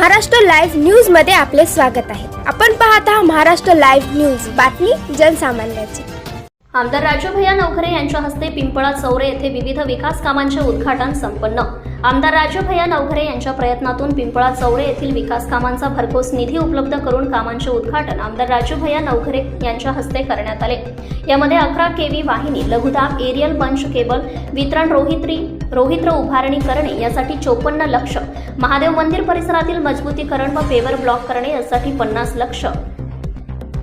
Maharashtra live न्यूजमध्ये आपले स्वागत आहे. आपण पाहत आहात महाराष्ट्र लाईव्ह न्यूज. बातमी जनसामान्याची. आमदार राजूभैया नवखरे यांच्या हस्ते पिंपळा चौरे येथे विविध विकास कामांचे उद्घाटन संपन्न. आमदार राजूभैया नवघरे यांच्या प्रयत्नातून पिंपळा चौरे येथील विकास कामांचा भरघोस निधी उपलब्ध करून कामांचे उद्घाटन आमदार राजूभैया नवघरे यांच्या हस्ते करण्यात आले. यामध्ये अकरा केव्ही वाहिनी लघुदाब एरियल पंच केबल वितरण रोहित्री रोहित्र उभारणी करणे यासाठी चोपन्न लक्ष महादेव मंदिर परिसरातील मजबूतीकरण व पेवर ब्लॉक करणे यासाठी पन्नास लक्ष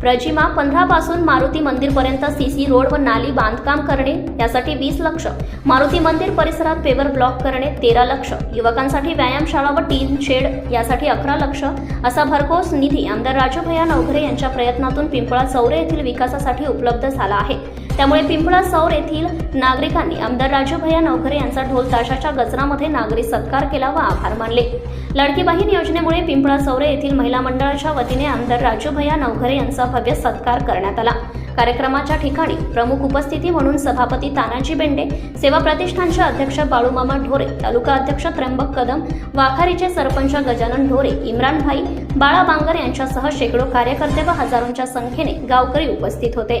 प्रजिमा पंधरा पासून मारुती मंदिर पर्यंत सीसी रोड व नाली बांधकाम करणे यासाठी वीस लक्ष. मारुती मंदिर परिसरात पेवर ब्लॉक करणे तेरा लक्ष. युवकांसाठी व्यायामशाळा व टीन शेड यासाठी अकरा लक्ष. असा भरघोस निधी आमदार राजूभया नवघरे यांच्या प्रयत्नातून पिंपळा चौरे येथील विकासासाठी उपलब्ध झाला आहे. त्यामुळे पिंपळा सौर येथील नागरिकांनी आमदार राजूभैया नवखरे यांचा ढोल ताशाच्या गजरामध्ये नागरी सत्कार केला व आभार मानले. लडकी बहीण योजनेमुळे पिंपळा सौरे येथील महिला मंडळाच्या वतीने आमदार राजूभैया नवखरे यांचा भव्य सत्कार करण्यात आला. कार्यक्रमाच्या ठिकाणी प्रमुख उपस्थिती म्हणून सभापती तानाजी बेंडे सेवा प्रतिष्ठानचे अध्यक्ष बाळूमामा ढोरे तालुका अध्यक्ष त्र्यंबक कदम वाखारीचे सरपंच गजानन ढोरे इम्रान भाई बाळा बांगर यांच्यासह शेकडो कार्यकर्ते व हजारोंच्या संख्येने गावकरी उपस्थित होते.